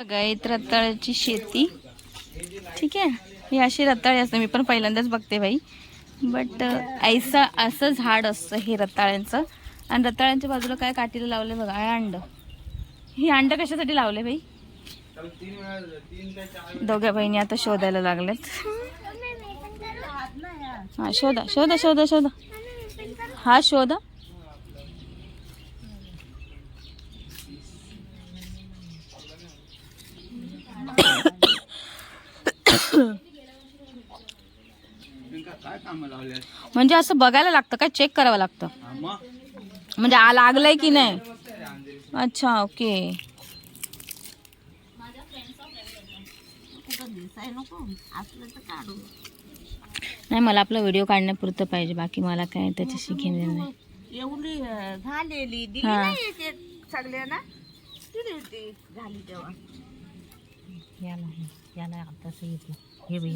बघा इथं रताळ्याची शेती. ठीक आहे? ही अशी रताळी असते मी पण पहिल्यांदाच बघते बाई. बट ऐसा असं झाड असतं हे रताळ्यांचं. आणि रताळ्यांच्या बाजूला काय काठीला लावले बघा हे अंड. ही अंड कशासाठी लावले बाई? दोघ्या बहिणी आता शोधायला लागल्यात. हा शोधा शोधा शोधा शोधा. हा शोधा. म्हणजे असं बघायला लागतं काय चेक करावं लागतं. म्हणजे आ लागलंय की नाही? अच्छा ओके. नाही मला आपला व्हिडिओ काढण्यापुरतं पाहिजे. बाकी मला काय त्याच्याशी घेणं नाही. एवढी झालेली दिली. नाही ते सगळ्यांना? दिली होती झाली तेव्हा.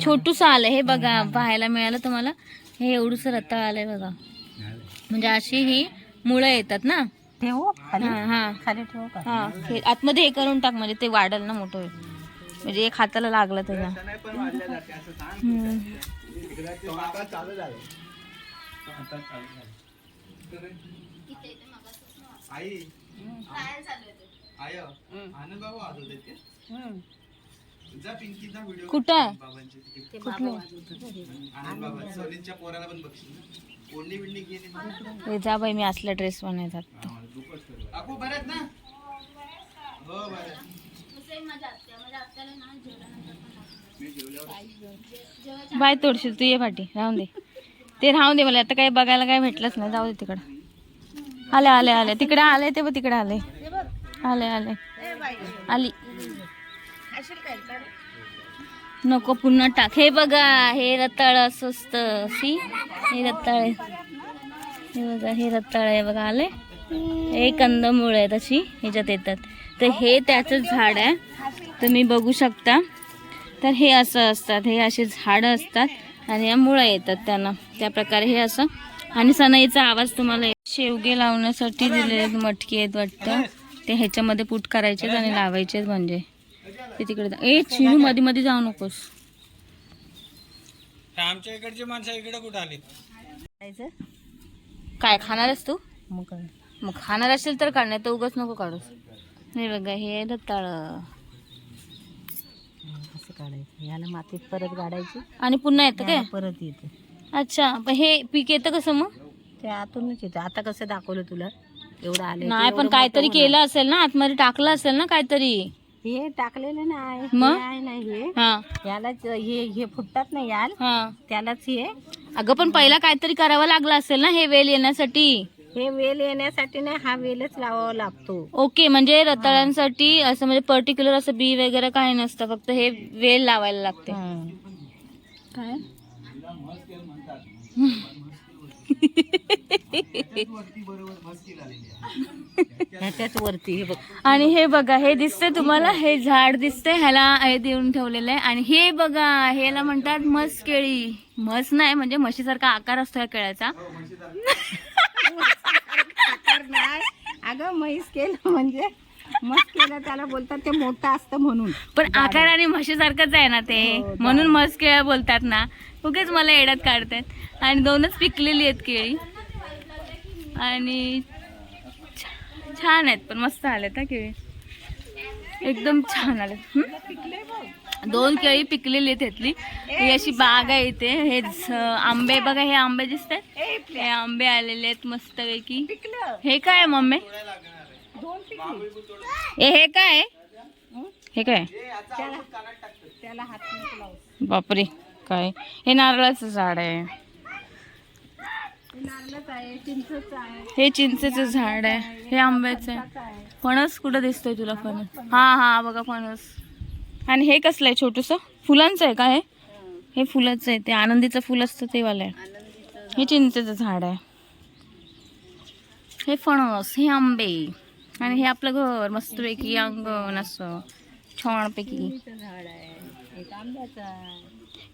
छोटूस आलंय हे बघा पाहायला मिळालं तुम्हाला. हे एवढूस रताळ आलंय बघा. म्हणजे अशी ही मुळं येतात ना? ठेवू हा हा आतमध्ये हे करून टाक म्हणजे ते वाढल ना मोठं. होईल म्हणजे एक हाताला लागलं त्याच्या नाही पण वाढल्या जाते असं सांग. हम्म. तिकडे तो आता चालू झालं. तो आता चालू झालं. आई. आय आनंद बाबा वाजवत आहेत ते जा पिंकीचा व्हिडिओ कुठं आहे? हे जा बाई मी असला ड्रेस हो बरं बाय तोडशील तू ये पाठी राहून दे. ते राहून दे मला आता काही बघायला काय भेटलंच नाही जाऊ दे तिकडं. आले आले आले तिकडे आले ते बघ तिकडे आले. आले आले. आली. नको पुन्हा टाक. हे बघा हे रताळ असं असतं सी. हे रताळ आहे. हे बघा हे रताळ आहे बघा आले. हे कंदमुळ आहे तशी ह्याच्यात येतात. तर हे त्याचं झाड आहे. तुम्ही बघू शकता. तर हे असं असतात हे असे झाडं असतात आणि या मुळं येतात त्यांना. त्या प्रकारे हे असं. आणि सनईचा आवाज तुम्हाला शेवगे लावण्यासाठी दिलेले आहेत, मटकी आहेत वाटतं. ते ह्याच्यामध्ये पूट करायचेत आणि लावायचेत म्हणजे. ते तिकडे जा- ए चिनू मध्ये मध्ये जाऊ नकोस. आमच्या इकडची माणसं इकडे कुठे आली? काय खाणारच तू? मग मग खाणार असेल तर काढ नाही तर उगाच नको काढूस. हे बघा हे रताळ असं काढायचं. याला मातीत परत काढायची आणि पुन्हा येतं काय? परत येते. अच्छा पण हे पीक येतं कसं मग? ते आतूनच येतं. आता कसं दाखवलं तुला? एवढं आलं नाही पण काहीतरी केलं असेल ना आतमध्ये टाकलं असेल ना काहीतरी. हे टाकलेलं नाही मग? हे आहे ना हे. हा. यालाच हे हे फुटतात ना याल हा. त्यालाच हे. अगं पण पहिला काहीतरी करावं लागलं असेल ना हे वेल येण्यासाठी? हे वेल येण्यासाठी नाही हा वेलच लावावा लागतो. ओके म्हणजे रताळ्यांसाठी असं म्हणजे पर्टिक्युलर असं बी वगैरे काही नसतं फक्त हे वेल लावायला लागते. काय? ह्याच्याच वरती हे बघ. आणि हे बघा हे दिसतंय तुम्हाला हे झाड दिसतंय ह्याला हे देऊन ठेवलेलं आहे. आणि हे बघा ह्याला म्हणतात मस केळी. मस नाही म्हणजे म्हशीसारखा आकार असतो या केळ्याचा. आकार नाही. अगं म्हैस केलं म्हणजे मस्त केलं त्याला बोलतात ते मोठं असतं म्हणून. पण आकार आणि म्हशीसारखंच आहे ना ते. हो, म्हणून मस केळ्या बोलतात ना. उगेच मला येड्यात काढतात. आणि दोनच पिकलेली आहेत केळी. आणि छान आहेत पण मस्त आल्यात हा केळी. एकदम छान आलेत. हं? दोन केळी पिकलेली आहेत त्यातली ही अशी बाग आहे इथे. हे झ- आंबे बघा हे आंबे दिसत आहेत हे आंबे आलेले आहेत मस्त पैकी पिकलं. हे काय मम्मी? हे काय? हे? काय. बापरे काय? हे नारळाचं झाड आहे. हे चिंचच झाड आहे हे आंब्याचं आहे. फणस कुठं दिसतोय तुला फणस? हा हा बघा फणस. आणि हे कसलं आहे छोटूस? फुलांचं आहे का हे? हे फुलाचं आहे ते आनंदीचं फुल असतं ते वालं आहे. हे चिंचेचं झाड आहे. हे फणस हे आंबे. आणि हे आपलं घर मस्तपैकी अंगण असं छानपैकी. झाड आहे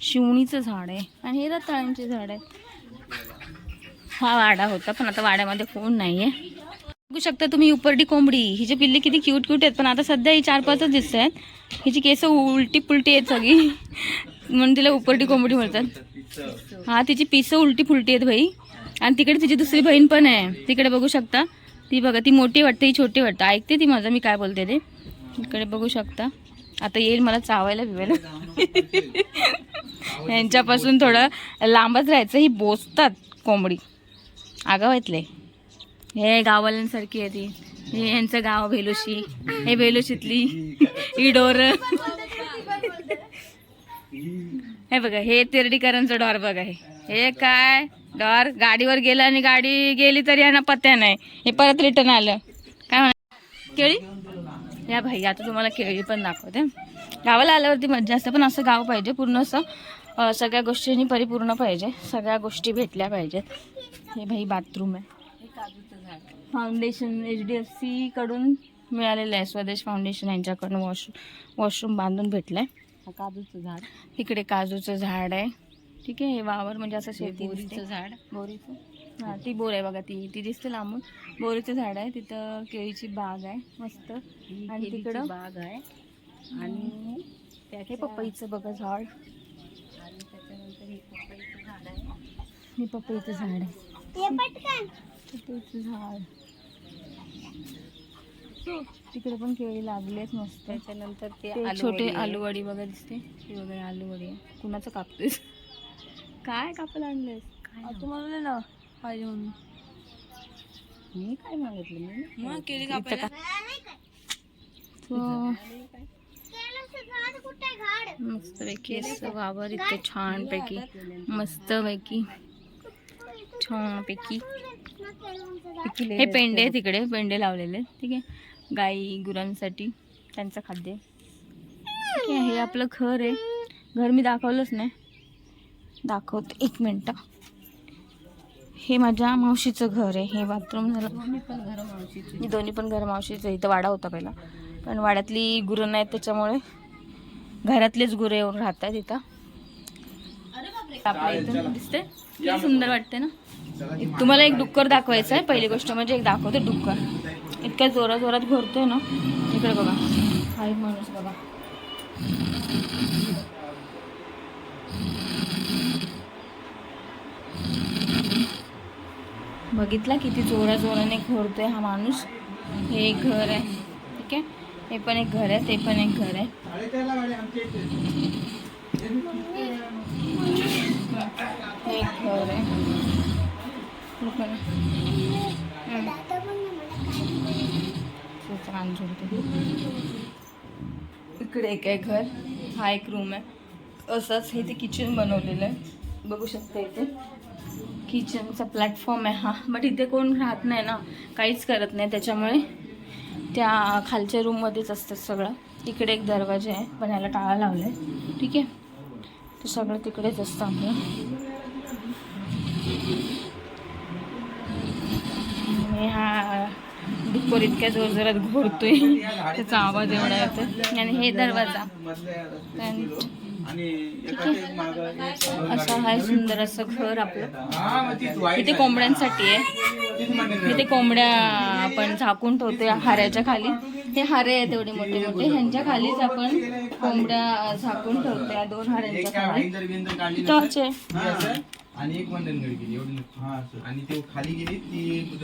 शिवणीचं झाड आहे. आणि हे रताळ्यांचे झाड आहे हा वाडा होता पण आता वाड्यामध्ये कोण नाही आहे बघू शकता तुम्ही उपरडी कोंबडी हिची पिल्ली किती क्यूट क्यूट आहेत पण आता सध्या ही चार पाचच दिसत आहेत. हिची केस उलटी पुलटी आहेत सगळी. म्हणून तिला उपरडी कोंबडी म्हणतात. हा तिची पिसं उलटी फुलटी आहेत भाई आणि तिकडे तिची दुसरी बहीण पण आहे. तिकडे बघू शकता. ती बघा ती मोठी वाटते ही छोटी वाटतं. ऐकते ती माझं मी काय बोलते ते. इकडे बघू शकता. आता येईल मला चावायला बिवायला. यांच्यापासून थोडं लांबच राहायचं ही बोचतात कोंबडी. आगाव आहेत हे गाववाल्यांसारखी आहे ती. हे यांचं गाव बेलोशी हे बेलोशीतली ही डोर. हे बघा हे तिरडीकरांचं डॉर बघा हे. हे काय? डॉर गाडीवर गेलं आणि गाडी गेली तरी यांना पत्त्या नाही. हे परत रिटर्न आलं. काय म्हणा केळी? या भाई आता तुम्हाला केळी पण दाखवते. गावाला आल्यावरती मज्जा असते पण असं गाव पाहिजे पूर्ण असं सगळ्या गोष्टींनी परिपूर्ण पाहिजे. सगळ्या गोष्टी भेटल्या पाहिजेत. हे भाई बाथरूम आहे. फाउंडेशन एच डी एफ सीकडून मिळालेलं आहे. स्वदेश फाउंडेशन यांच्याकडून वॉश वॉशरूम बांधून भेटलं आहे काजूचं झाड. इकडे काजूचं झाड आहे. ठीक आहे हे वावर म्हणजे असं शेती बोरीचं. झाड. बोरीचं? हां ती बोर आहे बघा ती. ती दिसते लांबून. बोरीचं झाड आहे. तिथं केळीची बाग आहे. मस्त. आणि तिकडं? बाग आहे. आणि हे त्याच्या पपईचं बघा झाड आणि त्याच्यानंतर हे पपईचं झाड आहे हे पपईचं झाड आहे. पपईचं झाड. तिकडे पण केळी लागली आहेत मस्त. त्याच्यानंतर ते छोटे. आलूवडी वगैरे दिसते. ही वगैरे आलूवडी आहे. कुणाचं कापतेस काय कापायला आणलेस काय तू म्हणले ना पाहिजे म्हणून मी काय मागितलं? मी मग केळी कापायला. मस्त पैकी असं वावर इतके छान पैकी मस्त पैकी छान पैकी. हे पेंडे आहे तिकडे पेंडे लावलेले ठीक आहे. गाई गुरांसाठी त्यांचं खाद्य ठीक आहे हे आपलं घर आहे. घर मी दाखवलंच नाही. दाखवते. एक मिनटं. हे माझ्या मावशीचं घर आहे. हे बाथरूम झालं. मी पण घर मावशीची. दोन्ही पण घर मावशीचं. इथं वाडा होता पहिला. पण वाड्यातली गुरं नाहीत त्याच्यामुळे घरातलेच गुरं येऊन राहतात इथं. आपल्या इथून दिसते किती सुंदर वाटते ना? तुम्हाला एक डुक्कर दाखवायचं आहे. पहिली गोष्ट म्हणजे एक दाखवते डुक्कर. इतक्या जोरात जोरात घोरतोय ना? इकडे बघा. हा एक माणूस बघा बघितला किती जोरा जोराने घोरतोय हा माणूस? हे एक घर आहे. ठीक आहे? हे पण एक घर आहे ते पण एक घर आहे. एक घर आहे इकडे एक आहे घर. हा एक रूम आहे. असंच हे ते किचन बनवलेलं आहे. बघू शकता इथे. किचनचा प्लॅटफॉर्म आहे हा. बट इथे कोण राहत नाही ना. काहीच करत नाही. त्याच्यामुळे त्या खालच्या रूममध्येच असतात सगळं. तिकडे एक दरवाजा आहे. पण याला टाळा लावला आहे ठीक आहे? ते सगळं तिकडेच असतं आपलं आणि हा डुक्कर इतक्या जोर जोरात घोरतोय. त्याचा आवाज एवढा येतो आणि हे दरवाजा. असं हा सुंदर असं घर आपलं. इथे कोंबड्यांसाठी आहे. इथे कोंबड्या आपण झाकून ठेवतो या हाऱ्याच्या खाली. हे हारे आहेत एवढे मोठे मोठे. ह्यांच्या खालीच आपण कोंबड्या झाकून ठेवतो या दोन हाऱ्यांच्या खाली. आणि एक वंदन गडी गेली. एवढी आणि ती खाली गेली ती